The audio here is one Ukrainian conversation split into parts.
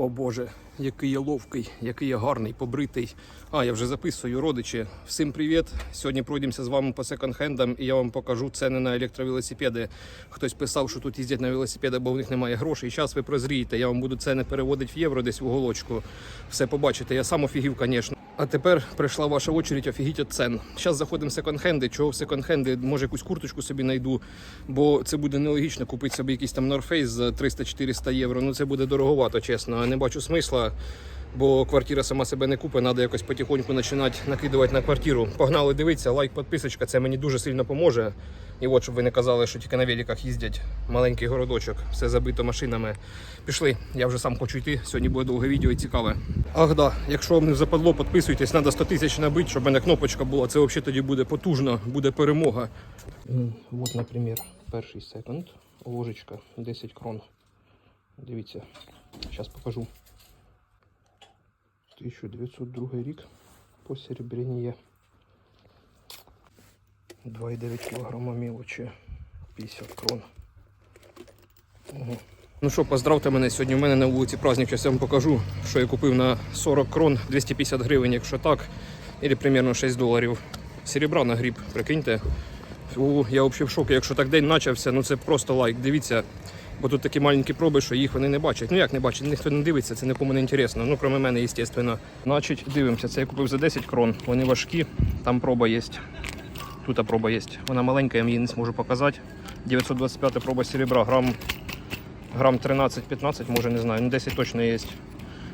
О Боже, який я ловкий, який я гарний, побритий. А, я вже записую, родичі. Всім привіт. Сьогодні пройдемося з вами по секонд-хендам і я вам покажу ціни на електровелосипеди. Хтось писав, що тут їздять на велосипедах, бо в них немає грошей. Зараз ви прозрієте. Я вам буду ціни переводити в євро десь в уголочку. Все побачите. Я сам офігів, звісно. А тепер прийшла ваша очередь офігіть від цен. Зараз заходимо в секонд-хенди. Чого в секонд-хенди? Може якусь курточку собі знайду, бо це буде нелогічно купити собі якийсь там North Face за 300-400 євро. Ну це буде дороговато, чесно. Не бачу смисла, бо квартира сама себе не купить. Треба якось потихоньку починати накидувати на квартиру. Погнали дивитися, лайк, підписочка. Це мені дуже сильно поможе. І от, щоб ви не казали, що тільки на великах їздять маленький городочок, все забито машинами. Пішли, я вже сам хочу йти. Сьогодні буде довге відео і цікаве. Ах да, якщо вам не западло, підписуйтесь, треба 100 тисяч набити, щоб мене кнопочка була. Це взагалі тоді буде потужно, буде перемога. От, наприклад, перший секунд. Ложечка 10 крон. Дивіться, зараз покажу. 1902 рік посеребряння. 2,9 кг мілочі, 50 крон. Ого. Ну що, поздравте мене сьогодні. У мене на вулиці праздник. Зараз я вам покажу, що я купив на 40 крон, 250 гривень, якщо так, або примерно 6 доларів. Серебра на гріб, прикиньте. Фу, я взагалі в шокі. Якщо так день почався, ну це просто лайк. Дивіться. Бо тут такі маленькі проби, що їх вони не бачать. Ну як не бачать, ніхто не дивиться, це нікому не інтересно. Ну, крім мене, звісно. Значить, дивимося, це я купив за 10 крон. Вони важкі, там проба є. Тут проба є. Вона маленька, я її не зможу показати. 925 проба серебра, грам, грам 13-15, може не знаю, ну 10 точно є.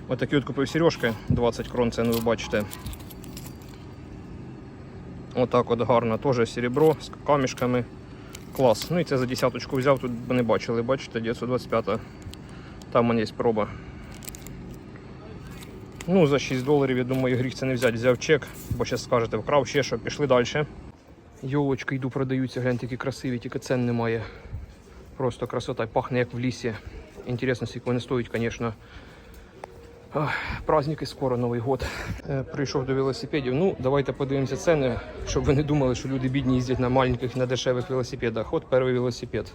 Ось такі от купив сережки, 20 крон, це ну, ви бачите. Отак от гарно, теж серебро з камішками. Клас. Ну і це за десяточку взяв, тут не бачили, бачите, 925. Там у мене є проба. Ну, за 6 доларів, я думаю, гріх це не взяти. Взяв чек, бо зараз скажете, вкрав ще що, пішли далі. Йолочки йду, продаються, гляньте, які красиві, тільки цен немає. Просто красота, пахне як в лісі. Інтересно, скільки вони стоять, звісно. Праздники скоро Новий год. Е, Прийшов до велосипедів. Ну, давайте подивимося ціни, щоб ви не думали, що люди бідні їздять на маленьких, на дешевих велосипедах. От перший велосипед.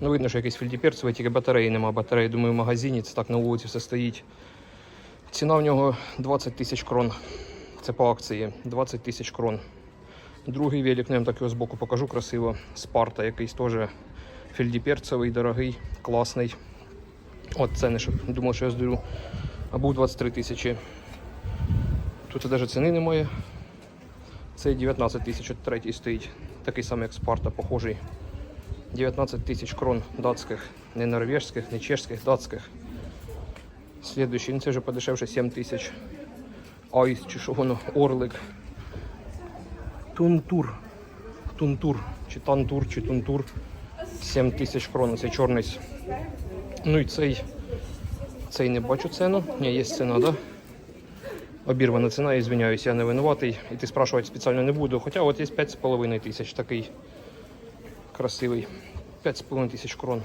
Ну, видно, що якийсь фільдіперцевий, тільки батареї нема. Батареї, думаю, в магазині, це так на вулиці все стоїть. Ціна в нього 20 тисяч крон. Це по акції. 20 тисяч крон. Другий велик, ну, я так його збоку покажу красиво. Спарта якийсь теж фільдіперцевий, дорогий, класний. От ціни, щоб думав, що я здурю. А був 23 тисячі. Тут навіть ціни немає. Цей 19 тисяч, третій стоїть. Такий самий як Спарта, похожий. 19 тисяч крон датських, не норвежських, не чешських, датських. Слідуючий, ну це вже подешевше 7 тисяч. Айс чи що воно, Орлик. Тунтур. Тунтур. Чи тантур, чи тунтур. 7 тисяч крон, це чорний. Ну і цей. Цей не бачу ціну. Ні, є ціна, да? Обірвана ціна, я звиняюсь, я не винуватий. І ти спрашувати спеціально не буду. Хоча от є 5,5 тисяч такий красивий. 5,5 тисяч крон.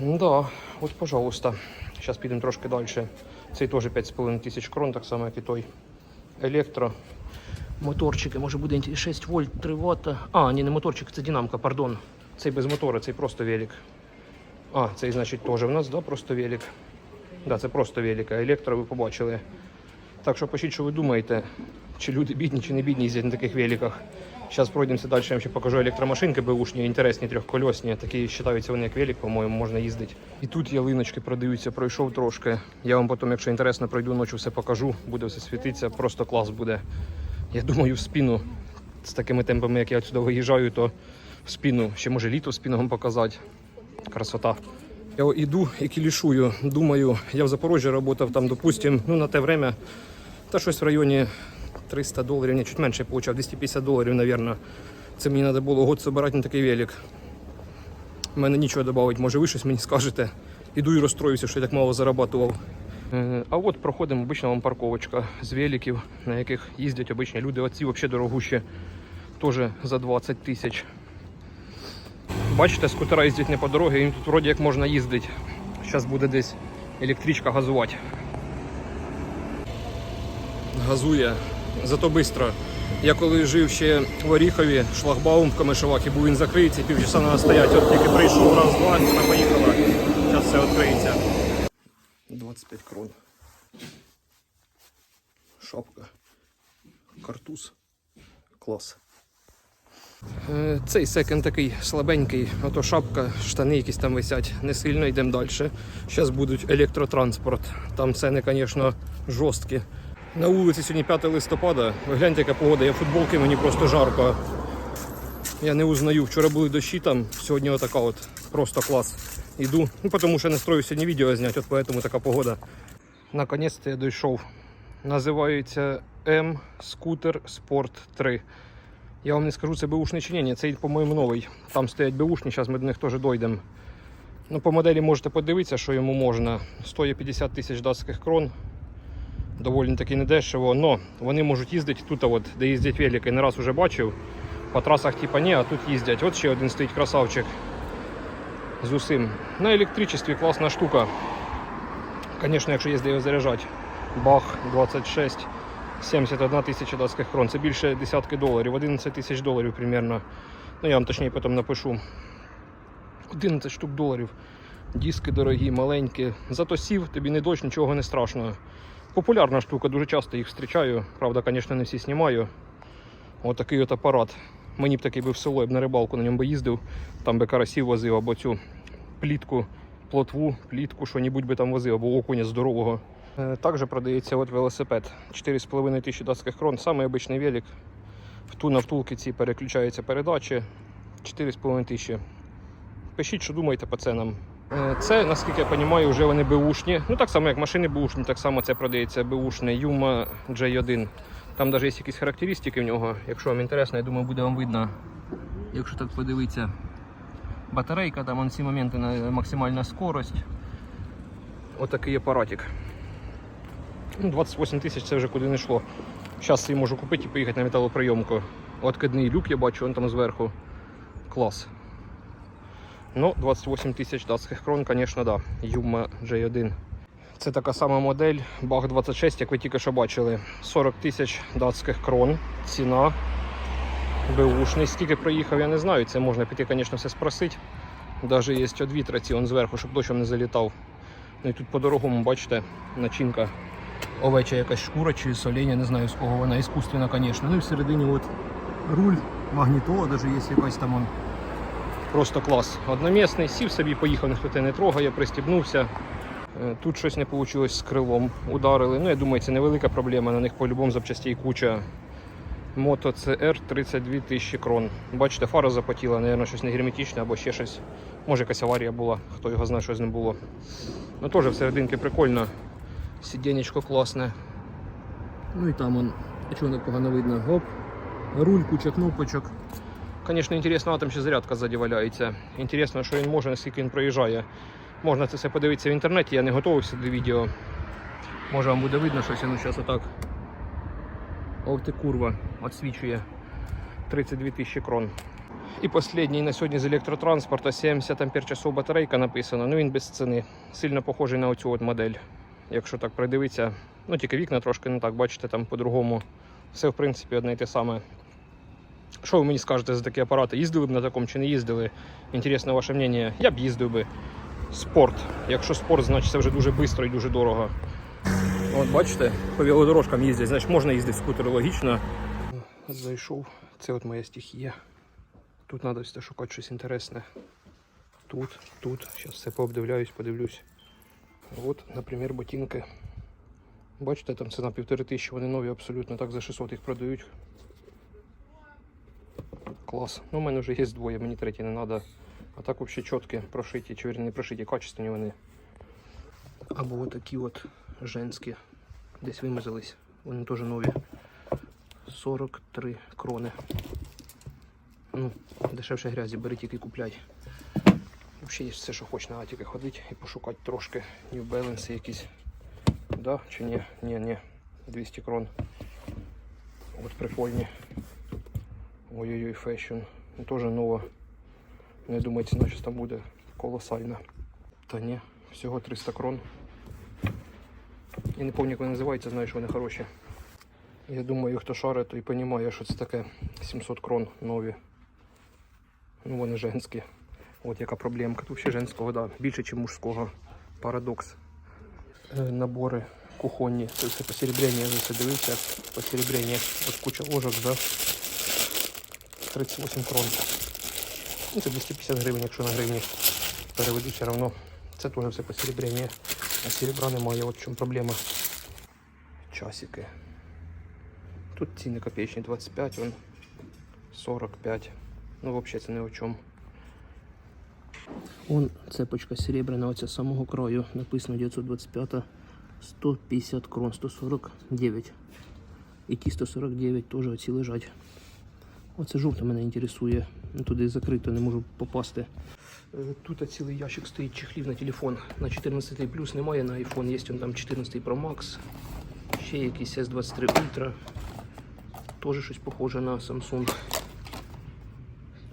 Да, от пожалуйста. Зараз підемо трошки далі. Цей теж 5,5 тисяч крон, так само, як і той. Електро. Моторчики, може буде 6 вольт, 3 Вт. А, ні, не моторчик, це динамка, пардон. Цей без мотора, цей просто велик. А, цей, значить, теж в нас, да, просто велик. Да, це просто велик, електро ви побачили. Так що пишіть, що ви думаєте, чи люди бідні, чи не бідні їздять на таких великах. Зараз пройдемося далі, я вам ще покажу електромашинки беушні, інтересні, трьохкольосні. Такі вважаються вони як велик, по-моєму, можна їздити. І тут ялиночки продаються, пройшов трошки. Я вам потім, якщо інтересно, пройду ночі, все покажу, буде все світитися, просто клас буде. Я думаю, в спину з такими темпами, як я отсюди виїжджаю, то в спину, ще може літо вам показати. Красота. Я йду і кілішую. Думаю, я в Запорожжі працював там, допустим, ну на те время, та щось в районі 300 доларів, ні, чуть менше я получав, 250 доларів, мабуть. Це мені треба було год збирати на такий велик. У мене нічого додати, може ви щось мені скажете. Іду і розстроюся, що я так мало зарабатував. Е, А от проходимо обична вам парковочка з великів, на яких їздять обичні люди. Оці взагалі дорогущі, теж за 20 тисяч. Бачите, скутера їздять не по дорозі, їм тут вроді як можна їздити. Зараз буде десь електричка газувати. Газує, зато швидко. Я коли жив ще в Оріхові, шлагбаум в Камишевакі, був він закриється, півчаса треба стояти. От тільки прийшов раз, два, вона поїхала. Зараз все відкриється. 25 крон. Шапка. Картуз. Клас. Е, Цей секонд такий слабенький, ото шапка, штани якісь там висять, не сильно йдемо далі. Зараз будуть електротранспорт. Там ціни, звісно, жорсткі. На вулиці сьогодні 5 листопада. Ви гляньте, яка погода, я в футболці, мені просто жарко. Я не узнаю. Вчора були дощі там, сьогодні отака от. Просто клас. Іду. Ну, тому що не строю сьогодні відео зняти, от поэтому така погода. Наконець-то я дійшов. Називається М Скутер Спорт 3. Я вам не скажу, це беушний чи ні, це, по-моєму, новий. Там стоять беушні, зараз ми до них теж дійдемо. Ну, по моделі можете подивитися, що йому можна. Стоїть 50 тисяч датських крон. Доволі таки недешево, але вони можуть їздити тут, от, де їздять велики. Не раз вже бачив. По трасах типа ні, а тут їздять. От ще один стоїть красавчик з усім. На електричестві класна штука. Звісно, якщо де його заряджати. Бах 26, 71 тисяча датських крон. Це більше десятки доларів, 11 тисяч доларів примерно. Ну я вам точніше потім напишу. 11 штук доларів. Диски дорогі, маленькі. Зато сів, тобі не дощ, нічого не страшно. Популярна штука, дуже часто їх зустрічаю. Правда, звісно, не всі знімаю. Отакий от апарат. Мені б такий би в село, я б на рибалку на ньому би їздив, там би карасів возив або цю плітку, плотву, плітку, що-небудь би там возив, або окуня здорового. Е, Також продається от велосипед. 4,5 тисячі датських крон, самий обичний велик. Вту на втулки ці переключаються передачі. 4,5 тисячі. Пишіть, що думаєте по ценам. Е, Це, наскільки я розумію, вже вони беушні. Ну так само, як машини беушні, так само це продається беушне Yuma J1. Там навіть є якісь характеристики в нього. Якщо вам інтересно, я думаю, буде вам видно. Якщо так подивитися. Батарейка, там ці моменти на максимальна скорость. Отакий апаратик. Ну, 28 тисяч це вже куди не йшло. Зараз її можу купити і поїхати на металоприйомку. Откидний люк я бачу, вон там зверху. Клас. Ну, 28 тисяч датських крон, звісно, да. Yuma J1. Це така сама модель Bach 26, як ви тільки що бачили. 40 тисяч датських крон. Ціна. Беушний. Скільки проїхав, я не знаю. Це можна піти, звісно, все спросити. Даже є від вітра зверху, щоб дощом не залітав. Ну і тут по-дорогому, бачите, начинка овеча якась шкура чи соленя, не знаю з кого вона, іскусственна, звісно. Ну і всередині от руль, магнітола, навіть є якась там. Он. Просто клас. Одномісний, сів собі, поїхав, ніхто тебе не трогає, пристібнувся. Е, Тут щось не вийшло з крилом. Ударили. Ну, я думаю, це невелика проблема. На них по-любому запчастей куча. Мото CR 32 тисячі крон. Бачите, фара запотіла, мабуть, щось не герметичне або ще щось. Може якась аварія була, хто його знає, що з ним було. Ну теж всерединки прикольно. Сиденечко класне. Ну і там он, чого непогано видно. Оп. Руль, куча кнопочок. Звісно, інтересно, а там ще зарядка ззаді валяється. Інтересно, що він може, наскільки він проїжджає. Можна це все подивитися в інтернеті, я не готувався до відео. Може вам буде видно щось, ну зараз отак. Ох ти курва, відсвічує 32 тисячі крон. І останній на сьогодні з електротранспорту 70 ампер часов батарейка написано, ну він без ціни. Сильно похожий на оцю от модель. Якщо так придивитися, ну тільки вікна трошки не так, бачите, там по-другому. Все в принципі одне й те саме. Що ви мені скажете за такі апарати? Їздили б на такому чи не їздили? Інтересне ваше мнення. Я б їздив би. Спорт. Якщо спорт, значить це вже дуже швидко і дуже дорого. От бачите, по велодорожкам їздять, значить можна їздити скутери логічно. Зайшов, це от моя стихія. Тут треба шукати щось інтересне. Тут, тут. Зараз все пообдивляюсь, подивлюсь. От, наприклад, ботинки. Бачите, там ціна півтори тисячі, вони нові абсолютно, так за 600 їх продають. Клас. Ну, у мене вже є двоє, мені третій не треба. А так взагалі чіткі, прошиті, чи не прошиті, качественні вони. Або отакі от женські. Десь вимазались. Вони теж нові. 43 крони. Ну, дешевше грязі, бери тільки купляй. Взагалі є все, що хоч на тільки ходити і пошукати трошки New Balance якісь. Да, чи ні? Ні, ні. 200 крон. От прикольні. Ой-ой-ой, фешн. Ну, Теж нова. Не думаю, ціна щось там буде колосальна. Та ні, всього 300 крон. Я не пам'ятаю, як вони називаються, знаю, що вони хороші. Я думаю, хто шарить, той розуміє, що це таке 700 крон нові. Ну, вони женські. От яка проблемка. Тут ще женського, да. більше, ніж мужського. Парадокс. Е, Набори кухонні. Це все посеребрення, я вже це дивився. Посеребрення. От куча ложок за 38 крон. Ну, це 250 гривень, якщо на гривні переведу, все одно. Це теж все посеребрення. А серебра немає, от в чому проблема. Часики. Тут ціни копеечні 25, вон 45. Ну, взагалі це не о чому. Вон цепочка серебряна, оця самого краю. Написано 925 150 крон, 149. І ті 149 теж оці лежать. Оце жовте мене інтересує. Ну, Туди закрито, не можу попасти. Е, Тут цілий ящик стоїть чехлів на телефон. На 14 плюс немає на iPhone, є он там 14 Pro Max. Ще якийсь S23 Ultra. Теж щось похоже на Samsung.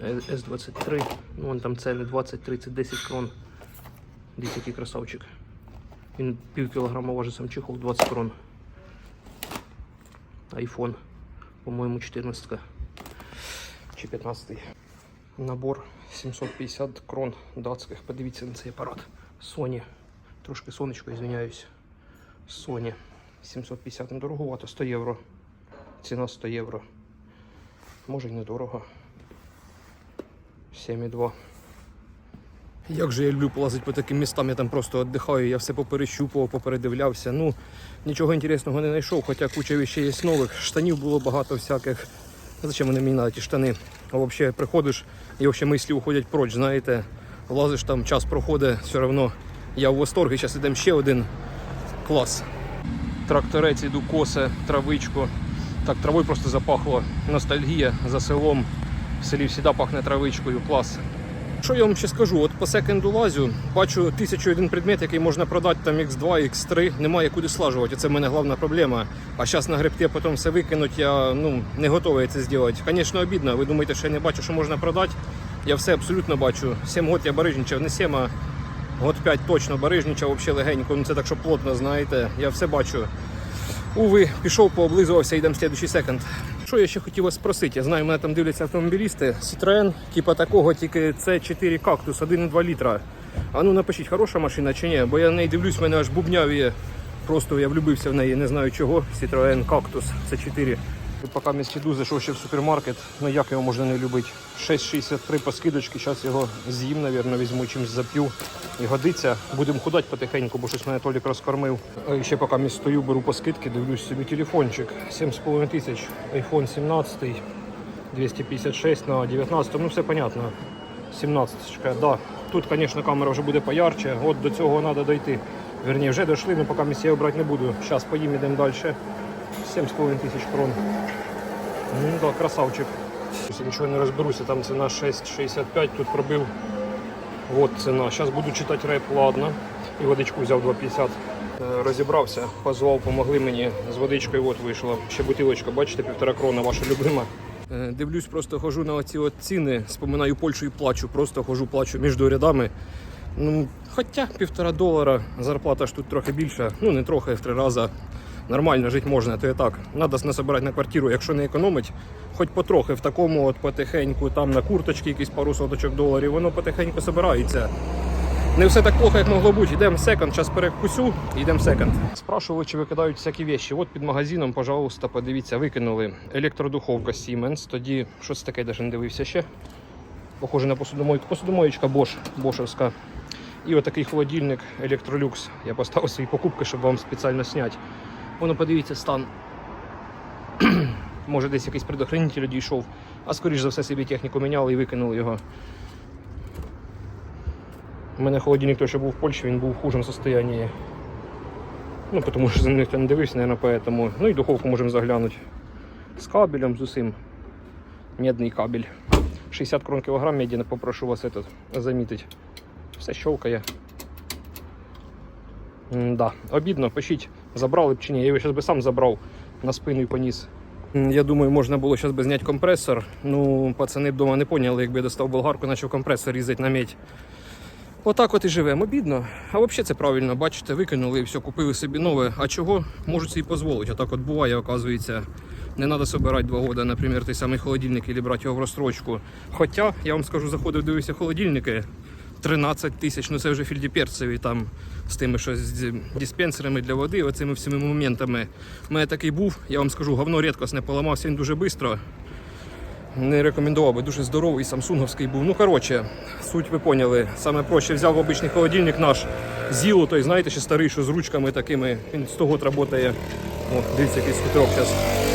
Е, S23. Ну, вон там ціни 20, 30, 10 крон. Дивіться, який красавчик. Він пів кілограма важить сам чехол 20 крон. iPhone, по-моєму, 14 чи 15. Набор 750 крон датських. Подивіться на цей апарат. Sony. Трошки сонечко, извиняюсь. Sony. 750, ну дороговато, 100 євро. Ціна 100 євро. Може й недорого. 7,2. Як же я люблю полазити по таким містам, я там просто віддихаю, я все поперещупував, попередивлявся. Ну, нічого інтересного не знайшов, хоча куча вещей є нових. Штанів було багато всяких. Зачем вони мені надо, ті штани? А взагалі приходиш і взагалі мислі уходять проч, знаєте. Лазиш там, час проходить, все одно я в восторгі. Зараз йдемо ще один клас. Тракторець іду косе, травичку. Так, травою просто запахло. Ностальгія за селом. В селі завжди пахне травичкою, клас. Що я вам ще скажу? От по секенду лазю бачу тисячу один предмет, який можна продати там X2, X3, немає куди слажувати. Це в мене головна проблема. А зараз на гребте потім все викинуть, я ну, не готовий це зробити. Звісно, обідно. Ви думаєте, що я не бачу, що можна продати? Я все абсолютно бачу. 7 років я барижничав, не 7, а год 5 точно барижничав, взагалі легенько. Ну це так, що плотно, знаєте. Я все бачу. Уви, пішов, пооблизувався, йдемо в следующий секонд. Що я ще хотів вас спросити? Я знаю, мене там дивляться автомобілісти. Citroen, типа такого, тільки це 4 кактус, 1,2 літра. А ну напишіть, хороша машина чи ні? Бо я на неї дивлюсь, в мене аж бубняві. Просто я влюбився в неї, не знаю чого. Citroen Cactus c 4 Поки місць іду, зайшов ще в супермаркет. Ну як його можна не любити? 6,63 по скидочці, зараз його з'їм, мабуть, візьму чимось зап'ю. І годиться. Будемо худати потихеньку, бо щось мене Толік розкормив. І ще поки місць стою, беру по скидки, дивлюсь собі телефончик. 7,5 тисяч, iPhone 17, 256 на 19, ну все понятно. 17 да. Тут, звісно, камера вже буде поярче. От до цього треба дойти. Верні, вже дійшли, але поки місць я брати не буду. Зараз поїм, ідемо далі. 7,5 тисяч крон. Ну да, красавчик. Нічого не розберуся, там ціна 6,65, тут пробив. От ціна. Зараз буду читати реп, ладно. І водичку взяв 2,50. Е, Розібрався, позвав, помогли мені. З водичкою от вийшла. Ще бутилочка, бачите, півтора крона, ваша любима. Е, Дивлюсь, просто хожу на оці от ціни, споминаю Польщу і плачу. Просто хожу, плачу між рядами. Ну, хоча півтора долара, зарплата ж тут трохи більша, ну не трохи, в три рази. Нормально жити можна, то і так. Надо насобирати на квартиру, якщо не економить, хоч потрохи в такому от потихеньку, там на курточки якісь пару соточок доларів, воно потихеньку собирається. Не все так плохо, як могло бути. Йдемо секонд, зараз перекусю йдемо секонд. Спрашували, чи викидають всякі вещи. От під магазином, пожалуйста, подивіться, викинули електродуховка Siemens. Тоді щось таке навіть не дивився ще. Похоже на посудомойку. Посудомоєчка Bosch, бошевська. І отакий холодильник Electrolux. Я поставив свої покупки, щоб вам спеціально зняти. Воно подивіться стан. Може десь якийсь предохранитель дійшов, а скоріш за все собі техніку міняли і викинули його. У мене холодильник той, що був в Польщі, він був в хужому стані. Ну, тому що за них не дивився, мабуть, поэтому. Ну і духовку можемо заглянути. З кабелем, з усім. Медний кабель. 60 крон кілограм медіна, попрошу вас этот, замітити. Все щелкає. Да, обідно, пишіть, забрали б чи ні. Я його зараз би сам забрав на спину і поніс. Я думаю, можна було зараз би зняти компресор. Ну, пацани б дома не поняли, якби я достав болгарку, почав компресор різати на медь. Отак от і живемо. Обідно. А взагалі це правильно, бачите, викинули і все, купили собі нове. А чого можуть собі дозволити? Отак от буває, оказується. Не треба собирати два роки, наприклад, той самий холодильник або брати його в розстрочку. Хоча, я вам скажу, заходив, дивився холодильники. 13 тисяч, ну це вже фільдіперцеві, там з тими, що з диспенсерами для води, оцими всіми моментами. У мене такий був, я вам скажу, говно рідкосне поламався він дуже швидко. Не рекомендував би, дуже здоровий, самсунговський був. Ну, коротше, суть ви поняли. Саме проще взяв обичний холодильник наш Зіло, той, знаєте, ще старий, що з ручками такими. Він 100 год працює. О, дивіться, який скутерок зараз.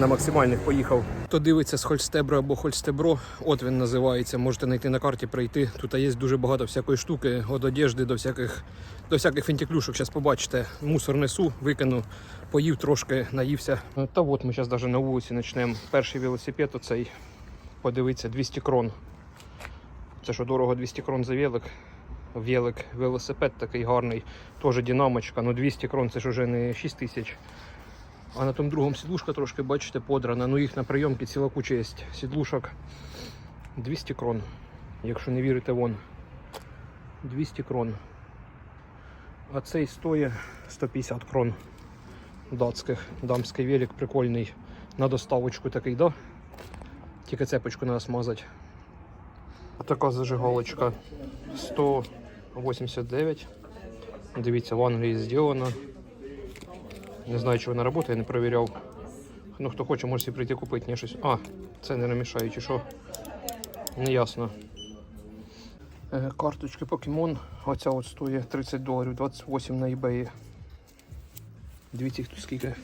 На максимальних поїхав. Хто дивиться з Хольстебро або Хольстебро, от він називається. Можете знайти на карті, прийти. Тут є дуже багато всякої штуки, від одежди до всяких, до всяких фінтіклюшок. Зараз побачите. Мусор несу, викину, поїв трошки, наївся. Ну, Та от ми зараз навіть на вулиці почнемо. Перший велосипед оцей. Подивіться, 200 крон. Це що дорого 200 крон за велик. Велик, велосипед такий гарний, теж динамочка, ну 200 крон це ж вже не 6 тисяч. А на тому другому сідлушка трошки, бачите, подрана. Ну їх на прийомки ціла куча є сідлушок. 200 крон. Якщо не вірите, вон. 200 крон. А цей стоїть 150 крон датських. Дамський велик прикольний. На доставочку такий, да? Тільки цепочку треба смазати. Така зажигалочка 189. Дивіться, в Англії зроблена. Не знаю, чи вона працює, не перевіряв. Ну, хто хоче, може прийти купити мені щось. А, це не намішає, чи що? Не ясно. Е, Карточки Покемон. Оця от стоїть 30 доларів, 28 на eBay. Дивіться, тут скільки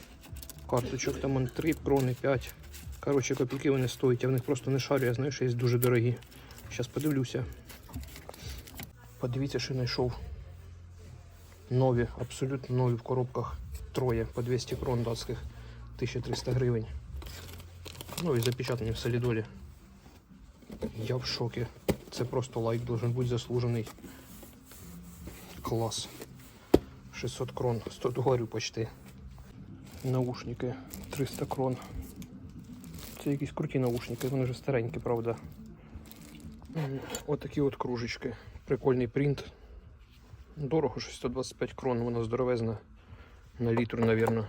карточок. Там он 3 крони, 5. Коротше, копійки вони стоять, я в них просто не шарю, я знаю, що є дуже дорогі. Зараз подивлюся. Подивіться, що знайшов. Нові, абсолютно нові в коробках. Троє по 200 крон датських, 1300 гривень. Ну і запечатані в солідолі. Я в шокі. Це просто лайк должен бути заслужений. Клас. 600 крон, 100 доларів почти. Наушники 300 крон. Це якісь круті наушники, вони вже старенькі, правда. Отакі от кружечки. Прикольний принт. Дорого, щось 125 крон, вона здоровезна. На літр, мабуть.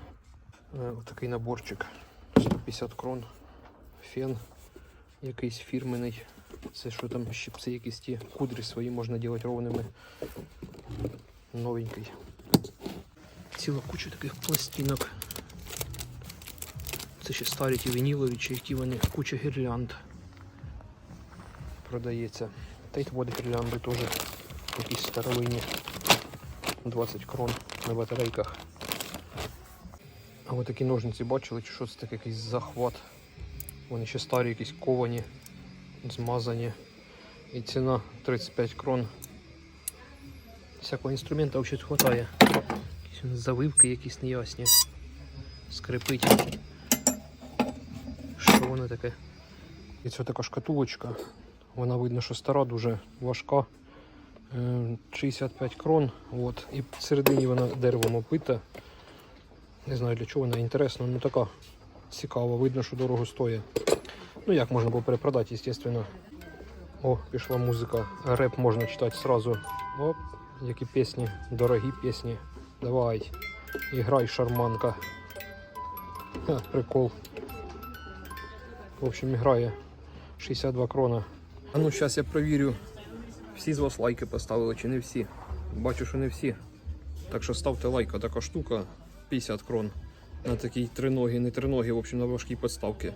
Отакий наборчик. 150 крон. Фен якийсь фірменний. Це що там щипці якісь ті кудрі свої можна робити ровними. Новенький. Ціла куча таких пластинок. Це ще старі ті вінілові, чи які вони, куча гірлянд продається. Та й от гірлянди теж якісь старовинні. 20 крон на батарейках. А от такі ножниці бачили, чи що це таке якийсь захват. Вони ще старі, якісь ковані, змазані. І ціна 35 крон. Всякого інструмента взагалі хватає. Якісь завивки якісь неясні. Скрипить. Що воно таке? І це така шкатулочка. Вона видно, що стара, дуже важка. Е, 65 крон. От. І всередині вона деревом опита. Не знаю для чого вона інтересна, ну така цікава, видно, що дорого стоїть. Ну як можна було перепродати, звісно. О, пішла музика. Реп можна читати сразу. Оп, які пісні, дорогі пісні. Давай. Іграй, шарманка. Ха, прикол. В общем, грає 62 крона. А ну зараз я провірю, всі з вас лайки поставили чи не всі. Бачу, що не всі. Так що ставте лайк, така штука 50 крон. На такій триногі, не триногі, в общем, на важкій подставці.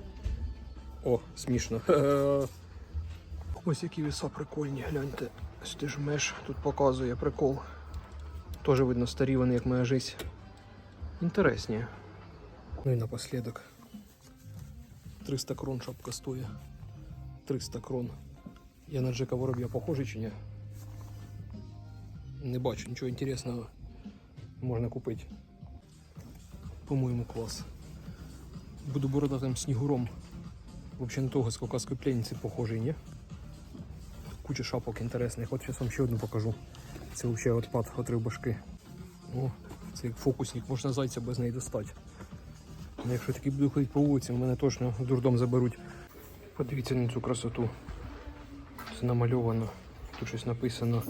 О, смішно. Ось які віса прикольні, гляньте. Ти тут показує прикол. Теж видно старі вони, як моя жизнь. Інтересні. Ну і напослідок. 300 крон шапка стоїть. 300 крон. Я на Джека Вороб'я похожий чи ні? Не бачу нічого інтересного. Можна купити. По-моєму, клас. Буду бородатим снігуром. Взагалі на того з кавказської пленниці похожий, ні? Куча шапок інтересних. От зараз вам ще одну покажу. Це взагалі відпад отрив башки. О, це як фокусник, можна зайця без неї достати. Ну, Якщо таки буду ходити по вулиці, мене точно дурдом заберуть. Подивіться на цю красоту. Це намальовано. Тут щось написано.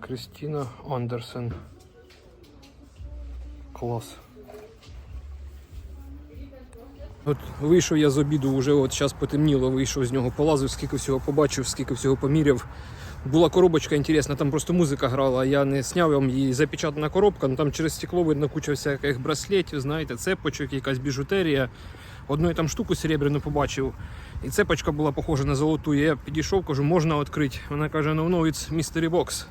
Кристина Андерсен. Клас. От вийшов я з обіду, вже от зараз потемніло, вийшов з нього, полазив, скільки всього побачив, скільки всього поміряв. Була коробочка інтересна, там просто музика грала. Я не сняв вам її запечатана коробка, ну там через стекло видно куча всяких браслетів, знаєте, цепочок, якась біжутерія. Одну я там штуку серебряну побачив. І цепочка була похожа на золоту. Я підійшов, кажу, можна відкрити. Вона каже, no, no, it's mystery box.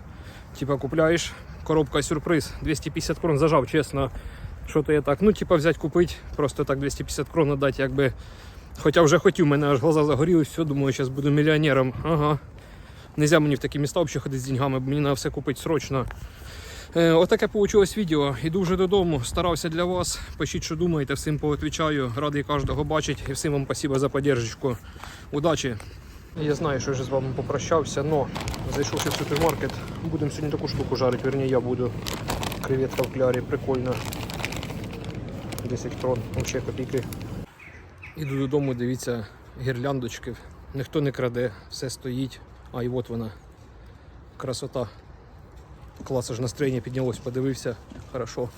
Типа купляєш, коробка сюрприз, 250 крон зажав, чесно. Що то я так, ну, типа взяти купити, просто так 250 крон дати, якби. Хоча вже хотів, у мене аж глаза загорілись, все, думаю, зараз буду мільйонером. Ага. Нельзя мені в такі міста взагалі ходити з деньгами, бо мені треба все купити срочно. Е, отаке вийшло відео. Іду вже додому, старався для вас. Пишіть, що думаєте, всім поотвічаю. Радий кожного бачити і всім вам спасибо за поддержку. Удачі! Я знаю, що вже з вами попрощався, але зайшовши в супермаркет, будемо сьогодні таку штуку жарити. Верні, я буду. Креветка в клярі, прикольно. 10 крон, взагалі копійки. Іду додому, дивіться, гірляндочки. Ніхто не краде, все стоїть. А і от вона. Красота. Клас аж настроєння піднялось, подивився. Хорошо.